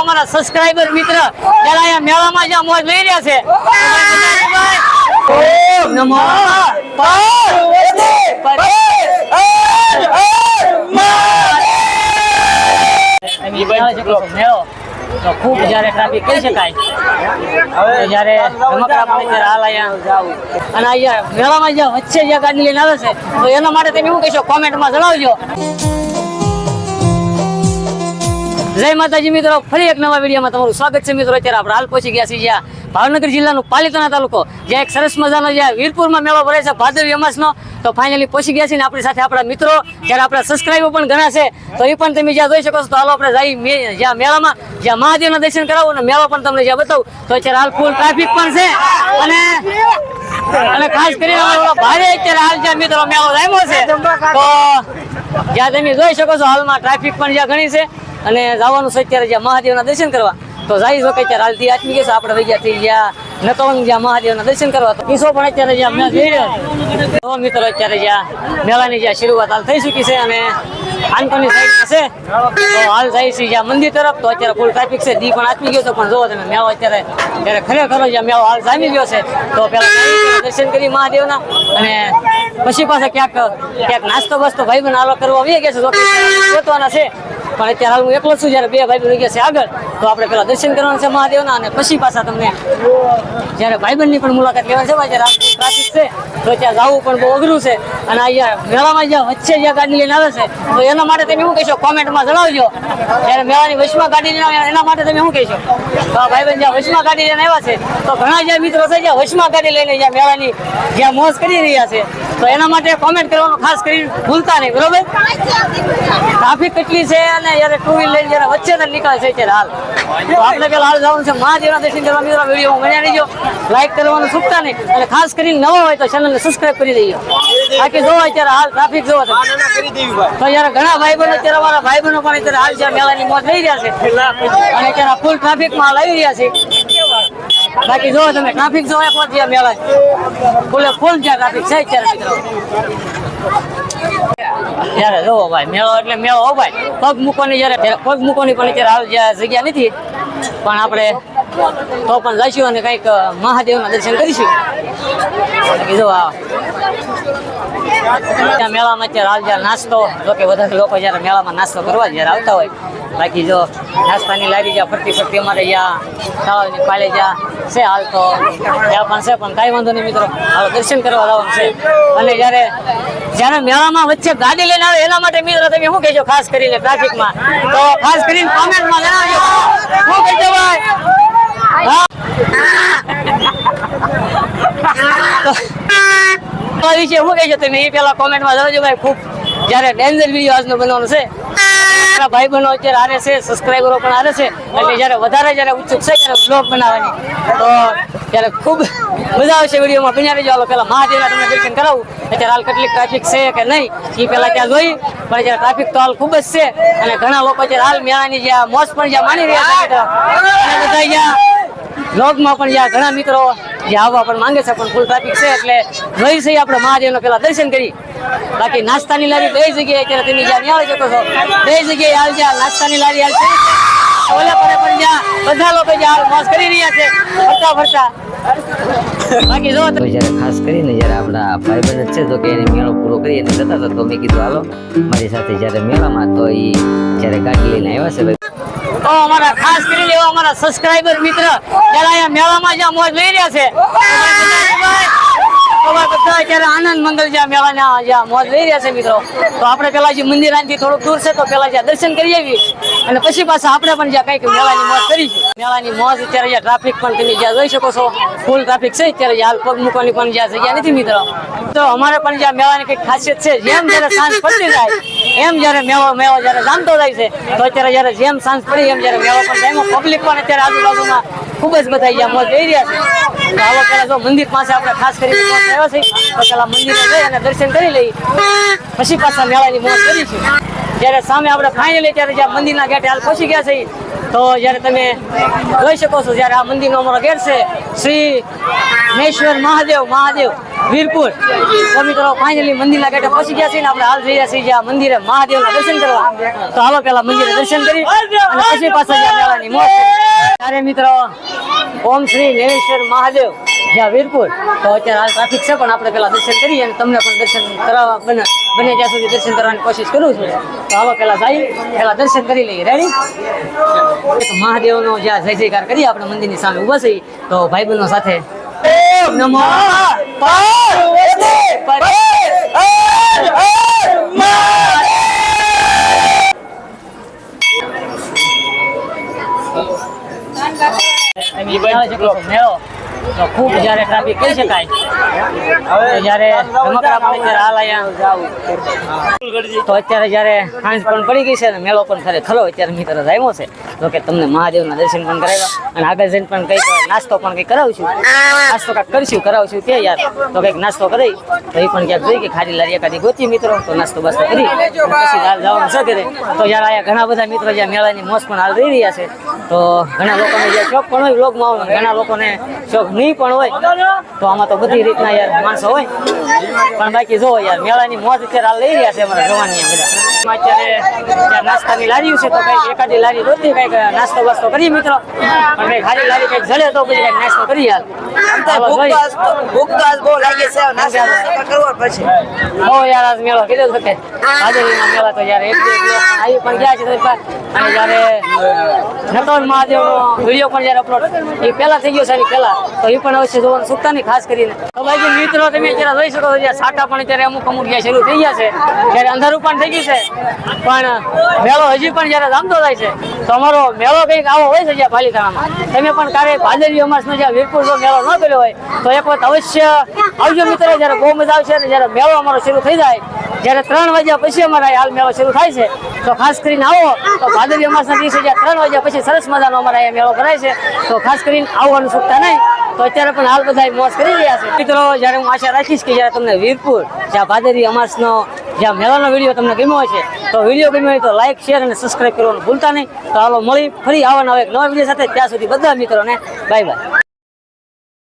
અમારા સબસ્ક્રાઇબર મિત્ર જરા અહીંયા મેળામાં જ્યાં મોજ લઈ રહ્યા છે ખૂબ જ્યારે ટ્રાફિક કહી શકાય. જયારે રમકડા પણ હાલ અહીંયા અને અહીંયા મેળામાં જ્યાં વચ્ચે જ્યાં ગાડી લઈને આવે છે તો એના માટે તમે એવું કહેશો? કોમેન્ટમાં જણાવજો. જય માતાજી મિત્રો, ફરી એક નવા વિડીયોમાં તમારું સ્વાગત છે મિત્રો. અત્યારે આપણે હાલ પહોંચી ગયા છીએ જ્યાં ભાવનગર જિલ્લાનું પાલિતાણા તાલુકો, જ્યાં એક સરસ મજાનો જ્યાં વીરપુરમાં મેળો ભરે છે, ભાદરવી અમાસનો. તો ફાઇનલી પહોંચી ગયા છીએ ને આપણી સાથે આપણા મિત્રો, જ્યારે આપણા સબસ્ક્રાઈબર પણ ઘણા છે, તો એ પણ તમે જ્યાં જોઈ શકો છો, તો હાલો આપણે જઈ જ્યાં મેળામાં, જ્યાં મહાદેવના દર્શન કરાવો અને મેળો પણ તમને જ્યાં બતાવું. તો અત્યારે હાલ ફૂલ ટ્રાફિક પણ છે અને અને ખાસ કરીને ભારે અત્યારે હાલ જ્યાં મિત્રો મેળો જામ્યો છે, તો જ્યાં તમે જોઈ શકો છો, હાલમાં ટ્રાફિક પણ જ્યાં ઘણી છે. અને જવાનું છે અત્યારે જ્યાં મહાદેવના દર્શન કરવા. તો જાય જો કે અત્યારે હાલથી આત્મી કે આપણે વહી ગયા. થઈ ગયા નકવંગ જ્યાં મહાદેવના દર્શન કરવા. તો કિસ્સો પણ અત્યારે જ્યાં મેં જોઈ રહ્યો મિત્રો અત્યારે જ્યાં મેળાની જ્યાં શરૂઆત હાલ થઈ ચૂકી છે અને આનકોની સાઈડમાં છે. તો હાલ જાય છે જ્યાં મંદિર તરફ. તો અત્યારે ફૂલ ટ્રાફિક છે. દી પણ આત્મી ગયો તો પણ જોવો તમે. મેળો અત્યારે ત્યારે ખરેખર જ્યાં મેળો હાલ જામી ગયો છે, તો પેલા દર્શન કરી મહાદેવના. અને પછી પાછા ક્યાંક ક્યાંક નાસ્તો બસ્તો ભાઈ બન આલો કરવા આવી ગયા છે. તો છે. પણ અત્યારે હું એકલો છું, જ્યારે બે ભાઈ ગયા છે આગળ, તો આપણે પેલા દર્શન કરવાના છે મહાદેવના, અને પછી પાછા તમને જ્યારે ભાઈબંધની પણ મુલાકાત લેવાની છે જ્યારે ટ્રાફિક છે, તો ત્યાં જવું પણ બહુ અઘરું છે. અને અહીંયા મેળામાં જ્યાં વચ્ચે જ્યાં ગાડી લઈને આવે છે, તો એના માટે તમે શું કહેશો? કોમેન્ટમાં જણાવજો. જ્યારે મેળાની વચમાં ગાડી લઈને એના માટે તમે શું કહેશો? તો ભાઈ ભાઈબંધ જ્યાં વચમાં ગાડી લઈને આવ્યા છે, તો ઘણા જ્યાં મિત્રો છે જ્યાં વચમાં ગાડી લઈને જ્યાં મેળાની જ્યાં મોજ કરી રહ્યા છે. તો એના માટે કોમેન્ટ કરવાનું ખાસ કરી ભૂલતા નહીં, બરોબર? ટ્રાફિક કેટલી છે અને જ્યારે ટુ વ્હીલ લઈને જ્યારે વચ્ચે નીકળે છે ત્યારે હાલ. તો આપણે પેલા હાલ જવાનું છે. મહાદેવના દર્શન કરવા. મિત્રો વીડિયો બન્યા રહીજો લાઈક કરવાનું ચૂકતા નહીં. અને ખાસ કરીને નવો હોય તો ચેનલને સબસ્ક્રાઇબ કરી દેજો. બાકી જોવો અત્યારે હાલ ટ્રાફિક જોવો તો અત્યારે ઘણા ભાઈ બહેનો અત્યારે અમારા ભાઈ બહેનો પણ અત્યારે હાલ જ્યાં મેળાની મોત લઈ રહ્યા છે. અને અત્યારે ફૂલ ટ્રાફિકમાં આવી રહ્યા છે. બાકી જોવો તમે ટ્રાફિક જોવો એક વાર જ્યાં મેળા ફૂલે ફૂલ જ્યાં ટ્રાફિક છે અત્યારે મિત્રો. ત્યારે જોવો ભાઈ મેળો એટલે મેળો હો ભાઈ. પગ મૂકવાની જયારે પગ મૂકવાની પણ અત્યારે હાલ જ્યાં જગ્યા નથી. પણ આપણે તો પણ જઈશું અને કંઈક મહાદેવના દર્શન કરીશું. કીધું આ ત્યાં મેળામાં અત્યારે હાલ જ્યારે નાસ્તો, જો કે વધારે લોકો જ્યારે મેળામાં નાસ્તો કરવા જ્યારે આવતા હોય, બાકી જો નાસ્તાની લારી જ્યાં ફરતી ફરતી અમારે જ્યાં તળાવની પાળે જ્યાં છે, હાલ તો ત્યાં પણ છે, પણ કાંઈ વાંધો નહીં મિત્રો. હાલો, દર્શન કરવા જવાનું છે. અને જ્યારે જ્યારે મેળામાં વચ્ચે ગાડી લઈને આવે, એના માટે મિત્રો તમે શું કહેજો ખાસ કરીને ટ્રાફિકમાં. તો ખાસ કરીને કોમેન્ટમાં જણાવજો. શું કહેજો ભાઈ? વિશે શું કહેશો તમે? એ પેલા કોમેન્ટમાં જણાવજો ભાઈ, ખૂબ જ્યારે ડેન્જર વીડિયો આજનો બનવાનો છે. મારા ભાઈ બહેનો અત્યારે હારે છે સબસ્ક્રાઈબરો પણ હારે છે. એટલે જ્યારે વધારે જ્યારે ઉત્સુક છે ત્યારે બ્લોગ બનાવવાની. તો ત્યારે ખૂબ મજા આવશે વિડીયોમાં. બન્યા હાલો પેલા મહાદેવના તમને દર્શન કરાવું. અત્યારે હાલ કેટલી ટ્રાફિક છે કે નહીં એ પેલા ત્યાં જોઈ. પણ અત્યારે ટ્રાફિક તો હાલ ખૂબ જ છે. અને ઘણા લોકો અત્યારે હાલ મેળાની જ્યાં મોજ પણ જ્યાં માણી રહ્યા છે બધા. જ્યાં બ્લોગમાં પણ જ્યાં ઘણા મિત્રો જે આવવા પણ માંગે છે, પણ ફૂલ ટ્રાફિક છે. એટલે જોઈ છે આપણે મહાદેવનો પેલા દર્શન કરી. બાકી નાસ્તાની લારી બે જગ્યાએ અત્યારે તમે જ્યાં ન્યા આવી શકો છો બે જગ્યાએ હાલ જ્યાં નાસ્તાની લારી આવશે છે ઓલા પર પણ જ્યાં બધા લોકો જ્યાં હાલ મોજ કરી રહ્યા છે ફરતા ફરતા. બાકી જો જ્યારે ખાસ કરીને જ્યારે આપણા ભાઈબંધ છે તો કે એને મેળો પૂરો કરી અને જતા હતા તો મેં કીધું હાલો મારી સાથે જ્યારે મેળામાં તો એ જ્યારે ગાડી લઈને આવ્યા છે તો અમારા ખાસ કરીને એવા અમારા સબસ્ક્રાઇબર મિત્ર જ્યારે અહીંયા મેળામાં જ્યાં મોજ લઈ રહ્યા છે આનંદ મંગલ જ્યાં મેળાના જ્યાં મોજ લઈ રહ્યા છે મિત્રો. તો આપણે પેલા જે મંદિર દૂર છે, તો પેલા જ્યાં દર્શન કરી આવી અને પછી પાછા આપણે પણ જ્યાં કંઈક મેળાની મોજ કરીશું મેળાની મોજ અત્યારે ટ્રાફિક પણ તમે જ્યાં જોઈ શકો છો ફૂલ ટ્રાફિક છે, અત્યારે હાલ પગ પણ જ્યાં જગ્યા નથી મિત્રો. તો અમારે પણ જ્યાં મેળાની કંઈક ખાસિયત છે, જેમ જ્યારે સાંજ પડતી જાય, એમ જ્યારે મેળો મેળો જ્યારે જામતો જાય છે, તો અત્યારે જ્યારે જેમ સાંજ પડી એમ જ્યારે મેળો પણ પબ્લિક પણ અત્યારે આજુબાજુમાં ખૂબ જ બધા અહીંયા મોજ લઈ રહ્યા છે. હાલો પેલા જો મંદિર પાસે આપણે ખાસ કરીને મોજ થયો છે, તો પેલા મંદિરે જઈ અને દર્શન કરી લઈ પછી પાછા મેળાની મોજ કરીશું જ્યારે સામે આપણે ફાઇનલી ત્યારે જ્યાં મંદિરના ગેટે હાલ પહોંચી ગયા છે તો જ્યારે તમે જોઈ શકો છો જ્યારે આ મંદિરનો અમારો ગેટ છે, શ્રી મહેશ્વર મહાદેવ મહાદેવ વીરપુર. તો મિત્રો ફાઇનલી મંદિરના ગેટે પહોંચી ગયા છે ને આપણે હાલ જઈ રહ્યા છીએ જ્યાં મંદિરે મહાદેવના દર્શન કરવા. તો હાલો પેલા મંદિરે દર્શન કરી અને પછી પાછા જ્યાં મેળાની મોજ ત્યારે મિત્રો ઓમ શ્રી નેવેશ્વર મહાદેવ. જ્યાં વીરપુર. તો અત્યારે હાલ ટ્રાફિક છે, પણ આપણે પેલા દર્શન કરીએ અને તમને પણ દર્શન કરાવવા બને બને ત્યાં સુધી દર્શન કરવાની કોશિશ કરું છું. તો આવા પેલા જઈ પેલા દર્શન કરી લઈએ. રેડી મહાદેવનો જ્યાં જય જયકાર કરીએ, આપણે મંદિરની સામે ઊભા છીએ. તો ભાઈબંધો સાથે ઓમ નમો મેળો તો ખૂબ જ્યારે ટ્રાફિક કહી શકાય હવે જ્યારે રમકડા પણ અત્યારે હાલ અહીંયા તો અત્યારે જ્યારે સાંજ પણ પડી ગઈ છે ને, મેળો પણ ખરે ખરો, અત્યારે મિત્ર આવ્યો છે. તો કે તમને મહાદેવના દર્શન પણ કરાવ્યા અને આગળ જઈને પણ કંઈક નાસ્તો પણ કંઈક કરાવશું. નાસ્તો કાંઈક કરીશું, કરાવશું કે યાર. તો કંઈક નાસ્તો કરી, તો એ પણ ક્યાંક જોઈ કે ખાલી લારી એકાદી ગોતી મિત્રો, તો નાસ્તો બાસ્તો કરી પછી હાલ જવાનું છે ઘરે. તો યાર અહીંયા ઘણા બધા મિત્રો જ્યાં મેળાની મોજ પણ હાલ રહી રહ્યા છે. તો ઘણા લોકોને જે શોખ પણ હોય વ્લોગમાં ઘણા લોકોને શોખ નહીં પણ હોય. તો આમાં તો બધી રીતના યાર માણસો હોય. પણ બાકી જો યાર, મેળાની મોજ અત્યારે લઈ રહ્યા છે અમારા જવાની બધા. અત્યારે નાસ્તાની લારીઓ છે તો કંઈક એકાદી લારી રોતી કંઈક નાસ્તો બાસ્તો કરીએ મિત્રો. પણ કંઈક ખાલી લારી કંઈક જડે તો પછી કંઈક નાસ્તો કરી યાર ચાલો જોઈએ. બહુ યાર આજ મેળો કીધો છે કે હાજરીના મેળા તો યાર એક બે આવી પણ ગયા છે અને જ્યારે નટવર મહાદેવનો વીડિયો પણ જ્યારે અપલોડ એ પહેલા થઈ ગયો છે પહેલા. તો એ પણ અવશ્ય જોવાનું ચૂકતા નહીં ખાસ કરીને. તો ભાઈ મિત્રો તમે અત્યારે જોઈ શકો છો સાટા પણ અત્યારે અમુક અમુક જ્યાં શરૂ થઈ ગયા છે. ત્યારે અંધારું પણ થઈ ગયું છે. પણ મેળો હજી પણ જ્યારે જામતો થાય છે, તો અમારો મેળો કંઈક આવો હોય છે જ્યાં પાલિતાણામાં. તમે પણ ક્યારેય ભાદરવી અમાસનો જ્યાં વીરપુર જો મેળો ન કર્યો હોય, તો એક વખત અવશ્ય આવજો મિત્રો જ્યારે બહુ મજા આવશે અને જ્યારે મેળો અમારો શરૂ થઈ જાય, જ્યારે ત્રણ વાગ્યા પછી અમારા હાલ મેળો શરૂ થાય છે. તો ખાસ કરીને આવો, તો ભાદરવી અમાસના દિવસે જ્યાં ત્રણ વાગ્યા પછી સરસ મજાનો અમારા અહીંયા મેળો કરાય છે, તો ખાસ કરીને આવવાનું ચૂકતા નહીં, તો અત્યારે પણ હાલ બધા મોજ કરી રહ્યા છે. મિત્રો, જ્યારે હું આશા રાખીશ કે જ્યારે તમને વીરપુર, જ્યાં ભાદરવી અમાસનો જ્યાં મેળાનો વીડિયો તમને ગમ્યો હશે તો વીડિયો ગમ્યો હોય તો લાઈક શેર અને સબસ્ક્રાઈબ કરવાનું ભૂલતા નહીં. તો હાલો, મળી ફરી આવવાના હોય એક નવા વીડિયો સાથે. ત્યાં સુધી બધા મિત્રોને બાય બાય